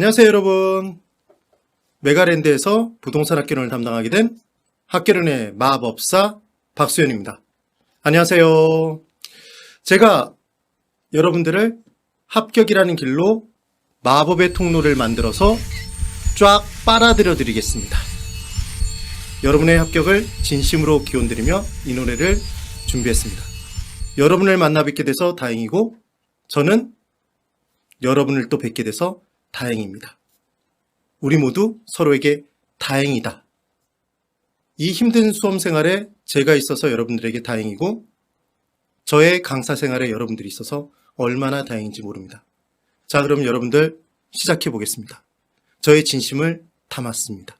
안녕하세요, 여러분. 메가랜드에서 부동산 학교를 담당하게 된 학교론의 마법사 박수현입니다. 안녕하세요. 제가 여러분들을 합격이라는 길로 마법의 통로를 만들어서 쫙 빨아들여 드리겠습니다. 여러분의 합격을 진심으로 기원드리며 이 노래를 준비했습니다. 여러분을 만나 뵙게 돼서 다행이고 저는 여러분을 또 뵙게 돼서 다행입니다. 우리 모두 서로에게 다행이다. 이 힘든 수험 생활에 제가 있어서 여러분들에게 다행이고 저의 강사 생활에 여러분들이 있어서 얼마나 다행인지 모릅니다. 자, 그럼 여러분들 시작해 보겠습니다. 저의 진심을 담았습니다.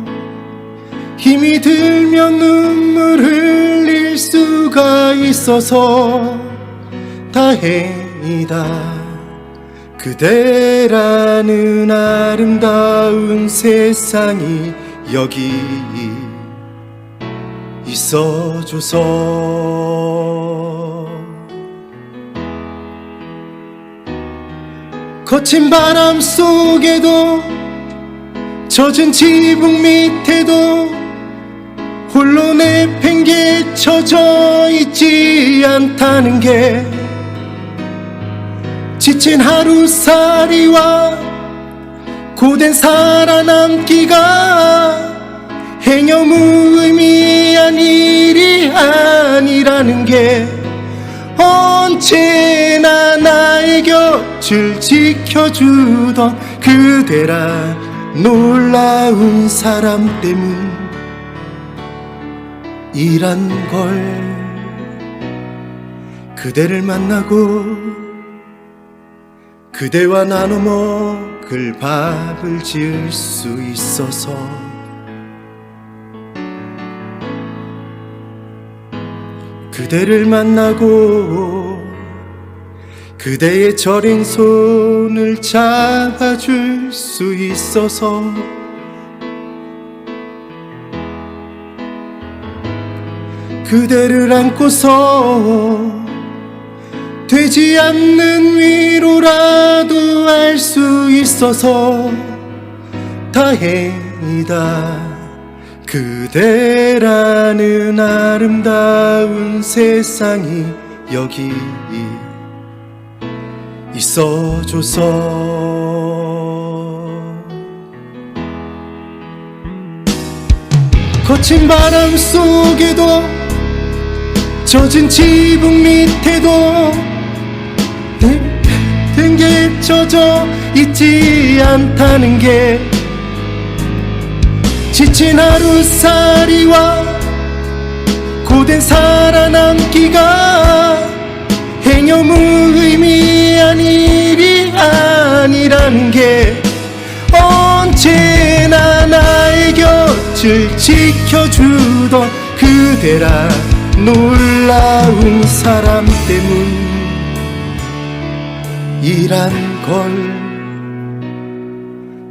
힘이 들면 눈물 흘릴 수가 있어서 다행이다. 그대라는 아름다운 세상이 여기 있어줘서 거친 바람 속에도 젖은 지붕 밑에도 홀로 내팽개쳐져 있지 않다는 게 지친 하루살이와 고된 살아남기가 행여 무의미한 일이 아니라는 게 언제나 나의 곁을 지켜주던 그대라 놀라운 사람 때문 이란 걸 그대를 만나고 그대와 나눠 먹을 밥을 지을 수 있어서 그대를 만나고 그대의 저린 손을 잡아줄 수 있어서 그대를 안고서 되지 않는 위로라도 알 수 있어서 다행이다. 그대라는 아름다운 세상이 여기 있어줘서 거친 바람 속에도 젖은 지붕 밑에도 댕개쳐져 있지 않다는 게 지친 하루살이와 고된 살아남기가 행여 무의미한 일이 아니라는 게 언제나 나의 곁을 지켜주던 그대라 놀라운 사람 때문이란 걸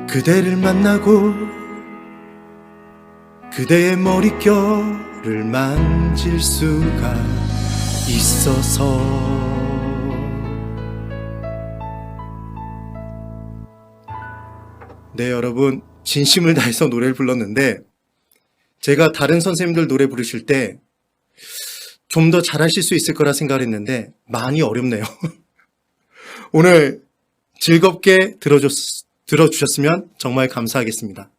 그대를 만나고 그대의 머릿결을 만질 수가 있어서 네 여러분 진심을 다해서 노래를 불렀는데 제가 다른 선생님들 노래 부르실 때 좀 더 잘하실 수 있을 거라 생각을 했는데 많이 어렵네요. 오늘 즐겁게 들어줬, 들어주셨으면 정말 감사하겠습니다.